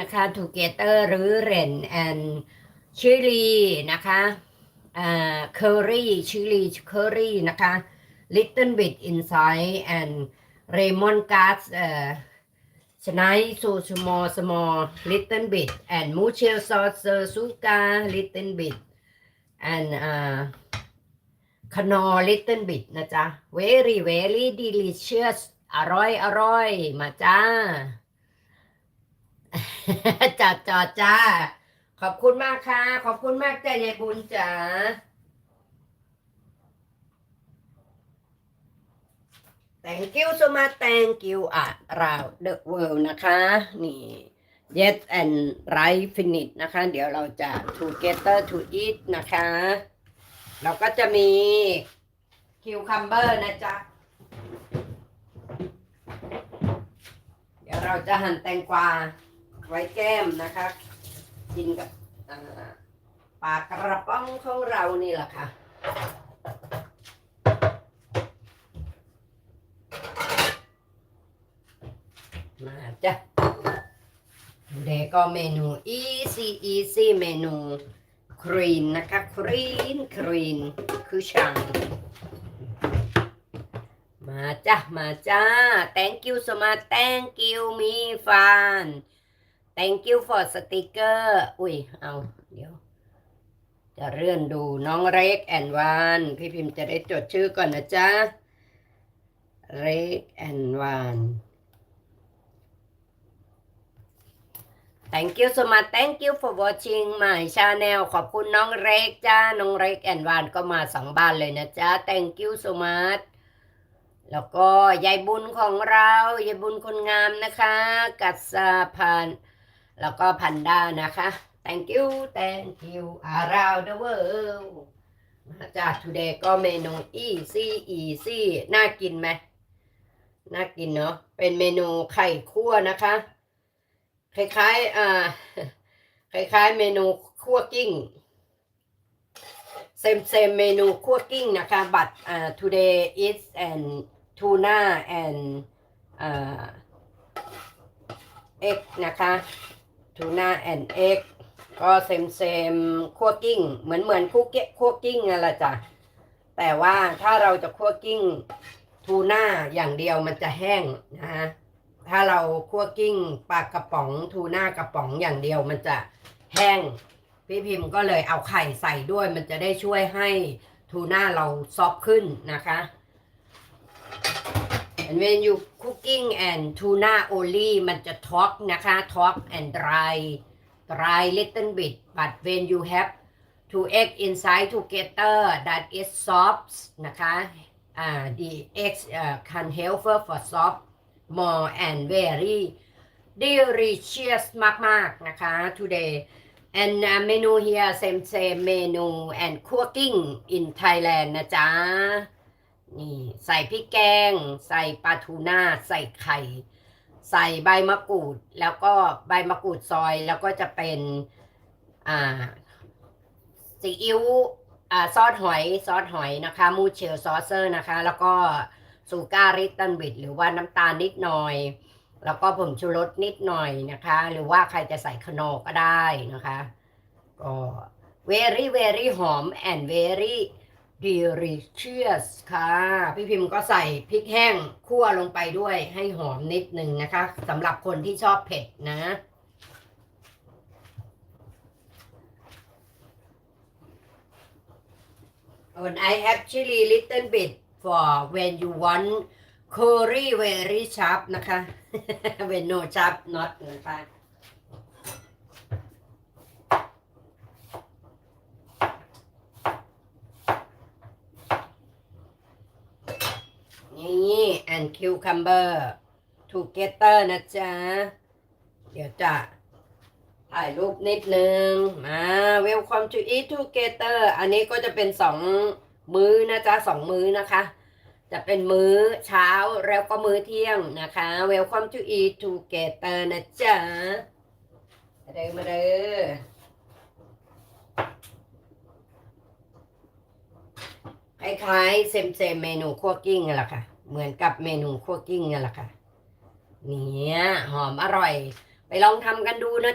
นะคะ together หรือ ren and chili นะคะเอ่า curry chili curry นะคะ little bit inside and lemon grass เอ่อ Tonight so small small little bit and mucho sauce s u g a little bit and uh ขนอ little bit นะจ๊ะ very very delicious อร่อยอร่อยมาจ้า จ้าจ้าจ้า ขอบคุณมากค่ะ ขอบคุณมากจ้ายายบุญจ๋า thank you so much thank you around the world นะคะ นี่ yes and right finish นะคะ เดี๋ยวเราจะ together to eat นะคะ เราก็จะมี cucumber นะจ๊ะเดี๋ยวเราจะหั่นแตงกวา ไว้แก้มนะคะ กินกับปลากระป๋องของเรานี่แหละค่ะมาจ้ะเด็กก็เมนู easy easy เมนูครีนนะคะครีนครีนคือช่างมาจ้ะ มาจ้า thank you so much thank you มีฟัน thank you for sticker อุ้ย เอา เดี๋ยว จะเลื่อนดูน้องเร็กแอนวานพี่พิมพ์จะได้จดชื่อก่อนนะจ๊ะเร็กแอนวาน Thank you so much Thank you for watching my channel ขอบคุณน้องเร็กจ้า น้องเร็กแอนวานก็มาสองบ้านเลยนะจ๊ะ Thank you so much แล้วก็ยายบุญของเรา ยายบุญคนงามนะคะ กัสสาพัน แล้วก็พันด้านะคะ Thank you Thank you around the world มาจ้า today ก็เมนู easy easy น่ากินไหมน่ากินเนาะ เป็นเมนูไข่คั่วนะคะ คล้ายๆอ่าคล้ายๆเมนูคั่วกิ้งเซมเซมเมนูคั่วกิ้งนะคะ but อ่า today is and tuna and อ่า egg นะคะ tuna and egg ก็เซมเซมคั่วกิ้ง เหมือนเหมือนคั่วเกคั่วกิ้งนั่นแหละจ้ะแต่ว่าถ้าเราจะคั่วกิ้งทูน่าอย่างเดียวมันจะแห้งนะฮะถ้าเราคั่วกิ้งปลากระป๋องทูน่ากระป๋องอย่างเดียวมันจะแห้งพี่พิมพ์ก็เลยเอาไข่ใส่ด้วย มันจะได้ช่วยให้ทูน่าเราซอฟขึ้นนะคะ and when you cooking and tuna only มันจะ talk นะคะ talk and dry dry little bit but when you have two egg inside together that is soft นะคะอ่า the eggs uh, can help for soft more and very delicious มาก ๆ นะคะ today and uh, เมนู here same same เมนู and cooking in Thailand นะจ๊ะ นี่ใส่พริกแกง ใส่ปลาทูน่าใส่ไข่ ใส่ใบมะกรูด แล้วก็ใบมะกรูดซอยแล้วก็จะเป็นอ่าซีอิ๊วอ่าซอสหอยซอสหอยนะคะมูเชลซอสเซอร์นะคะ แล้วก็ซูการิตันบิดหรือว่าน้ำตาลนิดหน่อย แล้วก็ผงชูรสนิดหน่อยนะคะ หรือว่าใครจะใส่ขนอก็ได้นะคะก็ very very หอม and very delicious ค่ะ พี่พิมพ์ก็ใส่พริกแห้งคั่วลงไปด้วยให้หอมนิดนึงนะคะสำหรับคนที่ชอบเผ็ดนะ And I have chili little bit for when you want curry very sharp นะคะ when no sharp not นะคะ นี่ and cucumber together นะจ๊ะ เดี๋ยวจะถ่ายรูปนิดนึง มา welcome to eat together อันนี้ก็จะเป็นสองมื้อนะจ๊ะสองมื้อนะคะ จะเป็นมื้อเช้าแล้วก็มื้อเที่ยงนะคะ welcome to eat together นะจ๊ะมาเด้อมาเด้อคล้ายๆเซมเซมเมนูคั่วกิ้งแหละค่ะ เหมือนกับเมนูคั่วกิ้งนั่นแหละค่ะ เนี่ยหอมอร่อย ไปลองทำกันดูนะ